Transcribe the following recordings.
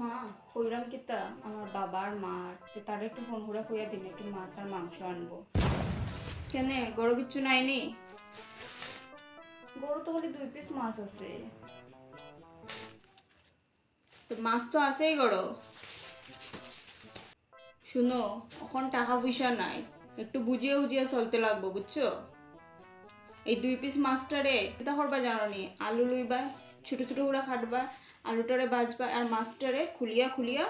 মা, কইরাম কিতা আমার বাবার তো তার একটু ফোন করে কইয়া দিন, একটু মাছ আর মাংস আনব। কেনে, গরু কিচ্ছু নাইনি? গরু তো খালি দুই পিস মাছ আছে। মাছ তো আছেই গরো। শুনো, এখন টাকা পয়সা নাই। একটু বুঝিয়ে বুঝিয়ে চলতে লাগবো, বুঝছ? এই দুই পিস মাছটারে এটা করবা জানো নি আলু লইবা ছোট ছোট করে কাটবা আলুটারে বাজবা আর মাছটারে খুলিয়া খুলিয়া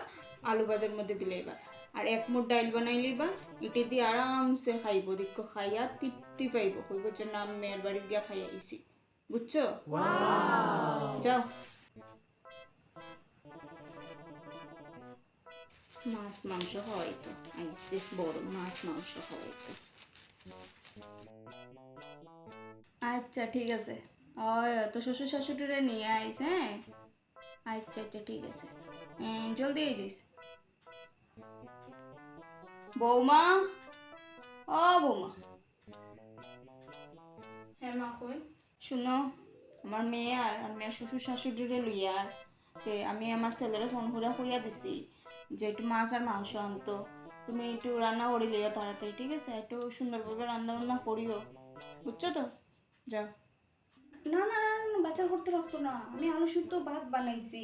আলু বাজার মধ্যে দিলে এবার। আর এক মুঠ ডাইল বানাই লইবা এটি দিয়ে আরামসে খাইব দেখো খাইয়া তৃপ্তি পাইব। কইব যে না আমি মেয়ের বাড়ি গিয়া খাইয়া আইছি। বুঝছ? যাও। মাছ মাংস হয় তো আইসে বড় মাছ মাংস হয় তো আচ্ছা ঠিক আছে। ওই তো শ্বশুর শাশুড়িরে নিয়ে আইস হ্যাঁ আচ্ছা আচ্ছা ঠিক আছে জলদি আই যাইস বৌমা ও বৌমা হ্যাঁ মা কই শুনো আমার মেয়ে আর আর শ্বশুর শাশুড়িরে লইয়া আর আমি আমার ছেলেরে ফোন করে কইয়া দিছি যে একটু মাছ আর মাংস আনতো তুমি একটু রান্না করে লইয়া তাড়াতাড়ি ঠিক আছে একটু সুন্দরভাবে রান্না বান্না করিও বুঝছ তো যাও না না না না বাচ্চার করতে রাখতো না আমি আলু শুদ্ধ ভাত বানাইছি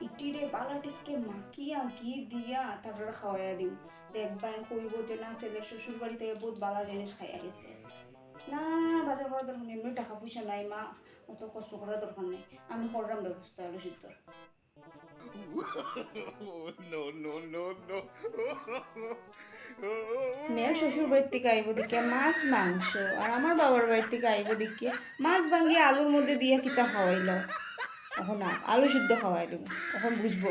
ইটিরে বালাটিকে মাখিয়া ঘি দিয়া তারপরে খাওয়াইয়া দিম দেখবেন কইব যে না ছেলের শ্বশুর বাড়ি থেকে বহুত বালা জিনিস খাইয়া গেছে না বাজার করার দরকার এমনি টাকা পয়সা নাই মা অত কষ্ট করার দরকার নেই আমি করলাম ব্যবস্থা আলু সিদ্ধর no, no, no, no. মেয়ের শ্বশুর বাড়ির থেকে আইব দিকে মাছ, মাংস। আর আমার বাবার বাড়ির থেকে আইব দিকে মাছ ভাঙিয়ে আলুর মধ্যে দিয়ে কিতা খাওয়াইল। এখন না আলু সিদ্ধ খাওয়াই দেবো, এখন বুঝব।